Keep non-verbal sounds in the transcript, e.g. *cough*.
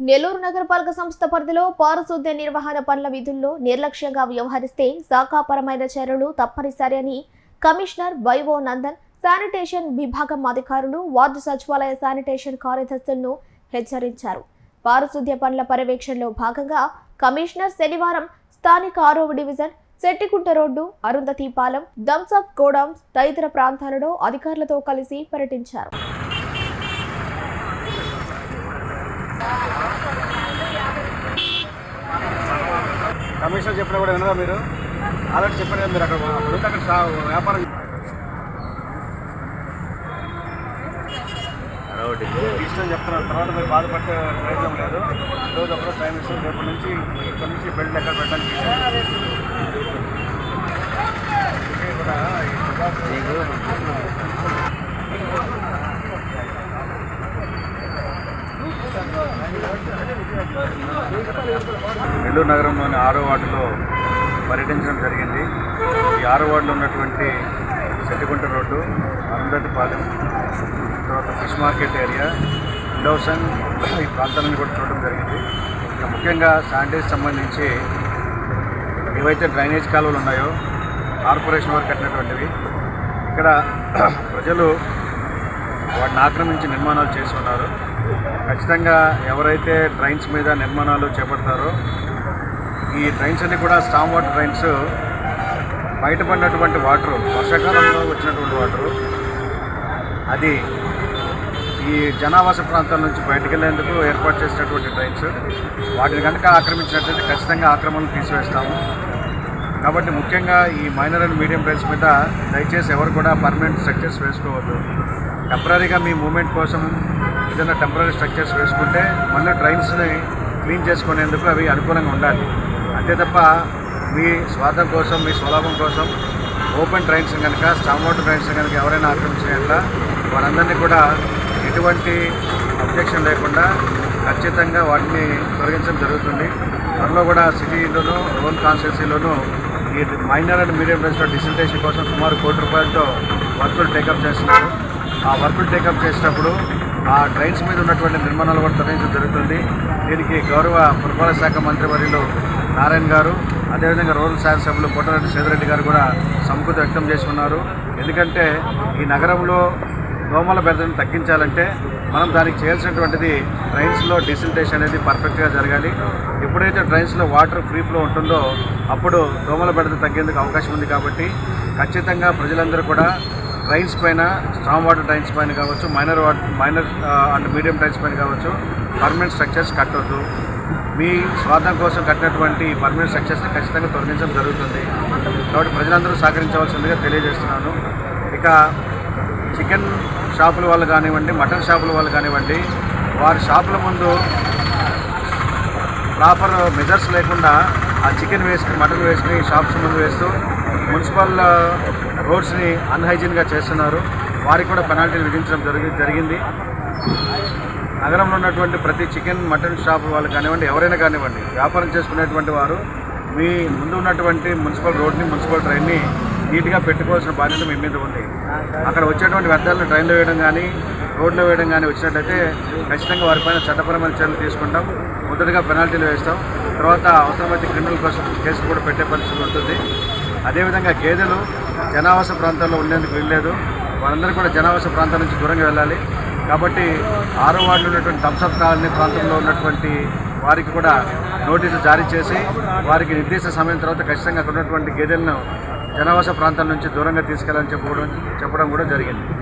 నెల్లూరు నగరపాలక సంస్థ పరిధిలో పారిశుద్ధ్య నిర్వహణ పనుల విధుల్లో నిర్లక్ష్యంగా వ్యవహరిస్తే శాఖాపరమైన చర్యలు తప్పనిసరి అని కమిషనర్ వైవో నందన్ శానిటేషన్ విభాగం అధికారులు వార్డు సచివాలయ శానిటేషన్ కార్యదర్శులను హెచ్చరించారు. పారిశుద్ధ్య పనుల పర్యవేక్షణలో భాగంగా కమిషనర్ శనివారం స్థానిక ఆరవ division Settikunta road Arundhati Palem Thums Up godowns తదితర ప్రాంతాలలో అధికారులతో కలిసి పర్యటించారు కమిషనర్ చెప్పినా కూడా వినరా మీరు? ఆల్రెడీ చెప్పారు కదా మీరు అక్కడ అక్కడ అక్కడ వ్యాపారం ఇష్టం చెప్తున్నారు. తర్వాత మీరు బాధపడే ప్రయత్నం లేదు. ఈరోజు ఒకరోజు టైం ఇస్తాం రేపటి నుంచి ఇక్కడ నుంచి బెల్ట్ ఎక్కడ పెట్టడానికి కూడా నెల్లూరు నగరంలోని ఆరో వార్డులో పర్యటించడం జరిగింది. ఈ ఆరో వార్డులో ఉన్నటువంటి సెట్టిగుంట రోడ్డు అరుంధతిపాలెం తర్వాత ఫిష్ మార్కెట్ ఏరియా విండోసన్ ఈ ప్రాంతాలను కూడా చూడడం జరిగింది. ముఖ్యంగా శానిటైజ్ సంబంధించి ఏవైతే డ్రైనేజ్ కాలువలు ఉన్నాయో కార్పొరేషన్ వారు కట్టినటువంటివి ఇక్కడ *clears throat* ప్రజలు వాటిని ఆక్రమించి నిర్మాణాలు చేసి ఉన్నారు. ఖచ్చితంగా ఎవరైతే డ్రైన్స్ మీద నిర్మాణాలు చేపడతారో ఈ డ్రైన్స్ అన్ని కూడా స్టామ్ వాటర్ బయట బయటపడినటువంటి వాటరు వర్షాకాలంలో వచ్చినటువంటి వాటరు. అది ఈ జనావాస ప్రాంతాల నుంచి బయటకు వెళ్ళేందుకు ఏర్పాటు చేసినటువంటి డ్రైన్స్. వాటిని కనుక ఆక్రమించినట్లయితే ఖచ్చితంగా ఆక్రమణలు తీసివేస్తాము. కాబట్టి ముఖ్యంగా ఈ మైనర్ అండ్ మీడియం ట్రైన్స్ మీద దయచేసి ఎవరు కూడా పర్మనెంట్ స్ట్రక్చర్స్ వేసుకోవద్దు. టెంపరీగా మీ మూమెంట్ కోసం ఏదైనా టెంపరీ స్ట్రక్చర్స్ వేసుకుంటే మళ్ళీ డ్రైన్స్ని క్లీన్ చేసుకునేందుకు అవి అనుకూలంగా ఉండాలి. అంతే తప్ప మీ స్వార్థం కోసం మీ స్వలాభం కోసం ఓపెన్ డ్రైన్స్ కనుక స్టామ్ వాటర్ డ్రైన్స్ కనుక ఎవరైనా ఆక్రమించినట్ల వారందరినీ కూడా ఎటువంటి అబ్జెక్షన్ లేకుండా ఖచ్చితంగా వాటిని తొలగించడం జరుగుతుంది. త్వరలో కూడా సిటీలోనూ రూరల్ కాన్స్టిట్యూన్సీలోనూ ఈ మైనర్ అండ్ మీడియం డ్రైన్స్లో డిసిల్టేషన్ కోసం సుమారు కోటి రూపాయలతో వర్కులు టేకప్ చేస్తున్నారు. ఆ వర్కులు టేకప్ చేసినప్పుడు ఆ ట్రైన్స్ మీద ఉన్నటువంటి నిర్మాణాలు కూడా తరలించడం జరుగుతుంది. దీనికి గౌరవ పురపాలక శాఖ మంత్రి వర్యులు నారాయణ గారు అదేవిధంగా రూరల్ శాసనసభ్యులు కోటారెడ్డి సేదరెడ్డి గారు కూడా సంకృత వ్యక్తం చేసి ఉన్నారు ఎందుకంటే ఈ నగరంలో దోమల బెదలను తగ్గించాలంటే మనం దానికి చేయాల్సినటువంటిది ట్రైన్స్లో డిసిల్టేషన్ అనేది పర్ఫెక్ట్గా జరగాలి. ఎప్పుడైతే ట్రైన్స్లో వాటర్ ఫ్రీ ఫ్లో ఉంటుందో అప్పుడు దోమల బెడత తగ్గేందుకు అవకాశం ఉంది కాబట్టి ఖచ్చితంగా ప్రజలందరూ కూడా డ్రైన్స్ పైన స్ట్రాంగ్ వాటర్ డ్రైన్స్ పైన కావచ్చు minor water minor and medium drains పైన కావచ్చు పర్మనెంట్ స్ట్రక్చర్స్ కట్టొద్దు. మీ స్వార్థం కోసం కట్టినటువంటి పర్మనెంట్ స్ట్రక్చర్స్ని ఖచ్చితంగా తొలగించడం జరుగుతుంది. కాబట్టి ప్రజలందరూ సహకరించవలసిందిగా తెలియజేస్తున్నాను. ఇక చికెన్ షాపుల వాళ్ళు కానివ్వండి మటన్ షాపుల వాళ్ళు కానివ్వండి వారి షాపుల ముందు ప్రాపర్ మెజర్స్ లేకుండా ఆ చికెన్ వేసుకుని మటన్ వేసుకుని షాప్స్ ముందు వేస్తూ మున్సిపల్ రోడ్స్ని అన్హైజీన్గా చేస్తున్నారు. వారికి కూడా పెనాల్టీలు విధించడం జరిగి జరిగింది. నగరంలో ఉన్నటువంటి ప్రతి చికెన్ మటన్ షాప్ వాళ్ళు కానివ్వండి ఎవరైనా కానివ్వండి వ్యాపారం చేసుకునేటువంటి వారు మీ ముందు ఉన్నటువంటి మున్సిపల్ రోడ్ని మున్సిపల్ ట్రైన్ని నీట్గా పెట్టుకోవాల్సిన బాధ్యత మీ మీద ఉంది. అక్కడ వచ్చేటువంటి వ్యర్థాలను ట్రైన్లో వేయడం కానీ రోడ్లో వేయడం కానీ వచ్చినట్లయితే ఖచ్చితంగా వారిపైన చట్టపరమైన చర్యలు తీసుకుంటాం. మొదటిగా పెనాల్టీలు వేస్తాం. తర్వాత అవసరమైతే క్రిమినల్ కోసం కేసులు కూడా పెట్టే పరిస్థితి ఉంటుంది. అదేవిధంగా గేదెలు జనావాస ప్రాంతాల్లో ఉండేందుకు వీల్లేదు. వారందరూ కూడా జనావాస ప్రాంతాల నుంచి దూరంగా వెళ్ళాలి. కాబట్టి ఆరో వార్డులో ఉన్నటువంటి థమ్సప్ కాలనీ ప్రాంతంలో ఉన్నటువంటి వారికి కూడా నోటీసు జారీ చేసి వారికి నిర్దిష్ట సమయం తర్వాత ఖచ్చితంగా అక్కడ ఉన్నటువంటి గేదెలను జనావాస ప్రాంతాల నుంచి దూరంగా తీసుకెళ్ళాలని చెప్పడం చెప్పడం కూడా జరిగింది.